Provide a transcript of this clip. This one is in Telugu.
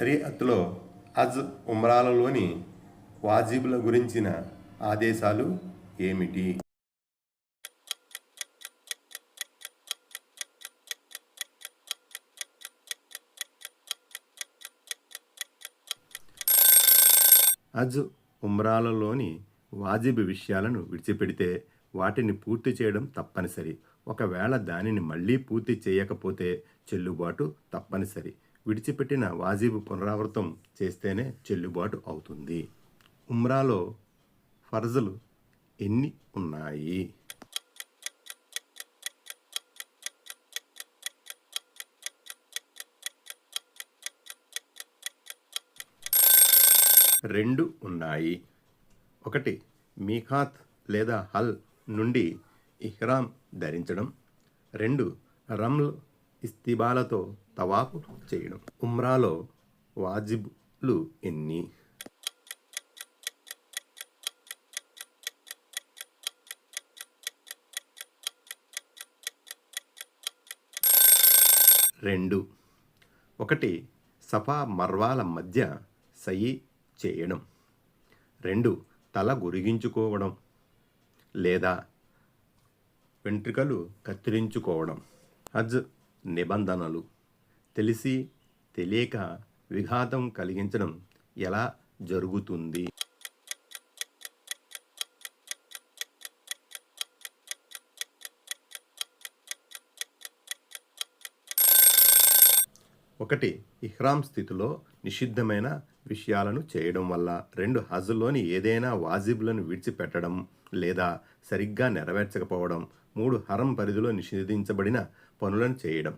షరియత్లో అజ్ ఉమ్రాలలోని వాజిబ్ల గురించిన ఆదేశాలు ఏమిటి? అజ్ ఉమ్రాలలోని వాజిబ్ విషయాలను విడిచిపెడితే వాటిని పూర్తి చేయడం తప్పనిసరి. ఒకవేళ దానిని మళ్ళీ పూర్తి చేయకపోతే చెల్లుబాటు తప్పనిసరి. విడిచిపెట్టిన వాజిబ్ పునరావృతం చేస్తేనే చెల్లుబాటు అవుతుంది. ఉమ్రాలో ఫర్జులు ఎన్ని ఉన్నాయి? రెండు ఉన్నాయి. ఒకటి మీఖాత్ లేదా హల్ నుండి ఇహ్రామ్ ధరించడం. రెండు రమ్ల్ ఇస్తిబాలతో తవాపు చేయడం. ఉమ్రాలో వాజిబ్లు ఎన్ని? రెండు. ఒకటి సఫా మర్వాల మధ్య సయి చేయడం. రెండు తల గురిగించుకోవడం లేదా వెంట్రుకలు కత్తిరించుకోవడం. హజ్ నిబంధనలు. తెలిసి తెలియక విఘాతం కలిగించడం ఎలా జరుగుతుంది? ఒకటి ఇహ్రామ్ స్థితిలో నిషిద్ధమైన విషయాలను చేయడం వల్ల రెండు హజ్లోని ఏదైనా వాజిబులను విడిచిపెట్టడం లేదా సరిగ్గా నెరవేర్చకపోవడం మూడు హరం పరిధిలో నిషేధించబడిన పనులను చేయడం.